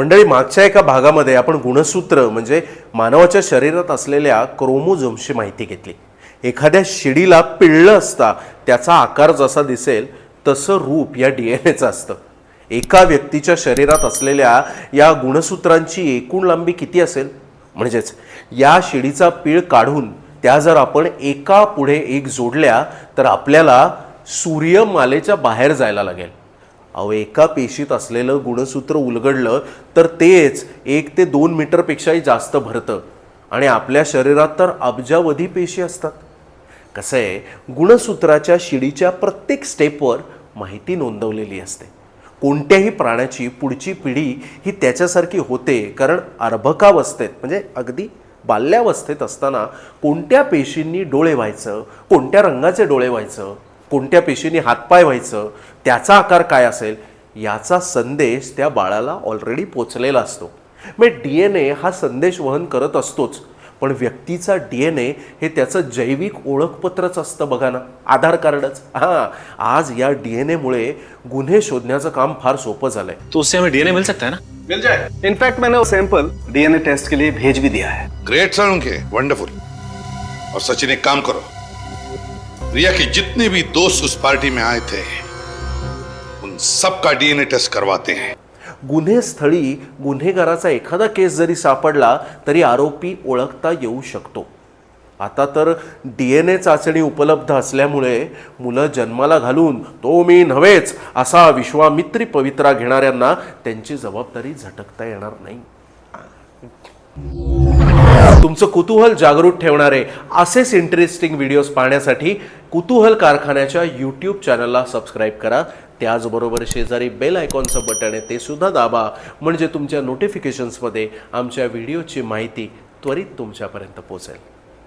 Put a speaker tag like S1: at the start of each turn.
S1: मंडळी मागच्या एका भागामध्ये आपण गुणसूत्र म्हणजे मानवाच्या शरीरात असलेल्या क्रोमोझोम्सची माहिती घेतली. एखाद्या शिडीला पिळलं असता त्याचा आकार जसा दिसेल तसं रूप या डी एन एचं असतं. एका व्यक्तीच्या शरीरात असलेल्या या गुणसूत्रांची एकूण लांबी किती असेल? म्हणजेच या शिडीचा पीळ काढून त्या जर आपण एका पुढे एक जोडल्या तर आपल्याला सूर्यमालेच्या बाहेर जायला लागेल. अहो एका पेशीत असलेलं गुणसूत्र उलगडलं तर तेच एक ते दोन मीटरपेक्षाही जास्त भरतं. आणि आपल्या शरीरात तर अब्जावधी पेशी असतात. कसं आहे गुणसूत्राच्या शिडीच्या प्रत्येक स्टेपवर माहिती नोंदवलेली असते. कोणत्याही प्राण्याची पुढची पिढी ही त्याच्यासारखी होते कारण अर्भकावस्थेत म्हणजे अगदी बाल्यावस्थेत असताना कोणत्या पेशींनी डोळे व्हायचं कोणत्या रंगाचे डोळे व्हायचं कोणत्या पेशींनी हातपाय व्हायचं त्याचा आकार काय असेल याचा संदेश त्या बाळाला ऑलरेडी पोचलेला असतो. मग डी एन ए हा संदेश वहन करत असतोच पण व्यक्तीचा डी एन ए हे त्याचं जैविक ओळखपत्रच असतं बघा ना आधार कार्डच. हां आज या डी एन एमुळे गुन्हे शोधण्याचं काम फार सोपं झालंय.
S2: तो उससे हमें डीएनए मिल सकता है ना?
S3: मिल जाए।
S4: इनफैक्ट मैंने वो सैंपल डीएनए टेस्ट के लिए भेज भी दिया है।
S5: ग्रेट सर वंडरफुल और सचिन एक काम करो। रिया के जितने भी दोस्त उस पार्टी में आए थे उन सबका डीएनए टेस्ट करवाते हैं।
S1: गुन्हे स्थळी गुन्हेगाराचा एखादा केस जरी सापडला तरी आरोपी ओळखता येऊ शकतो. आता तर डी एन ए चाचणी उपलब्ध असल्यामुळे मुलं जन्माला घालून तो मी नव्हेच असा विश्वामित्री पवित्रा घेणाऱ्यांना त्यांची जबाबदारी झटकता येणार नाही. तुमचं कुतूहल जागृत ठेवणारे असेच इंटरेस्टिंग व्हिडिओज पाहण्यासाठी कुतूहल कारखान्याच्या यूट्यूब चॅनलला सबस्क्राईब करा. त्याचबरोबर शेजारी बेल आयकॉनचं बटन आहे ते सुद्धा दाबा. म्हणजे तुमच्या नोटिफिकेशन्समध्ये आमच्या व्हिडिओची माहिती त्वरित तुमच्यापर्यंत पोहोचेल.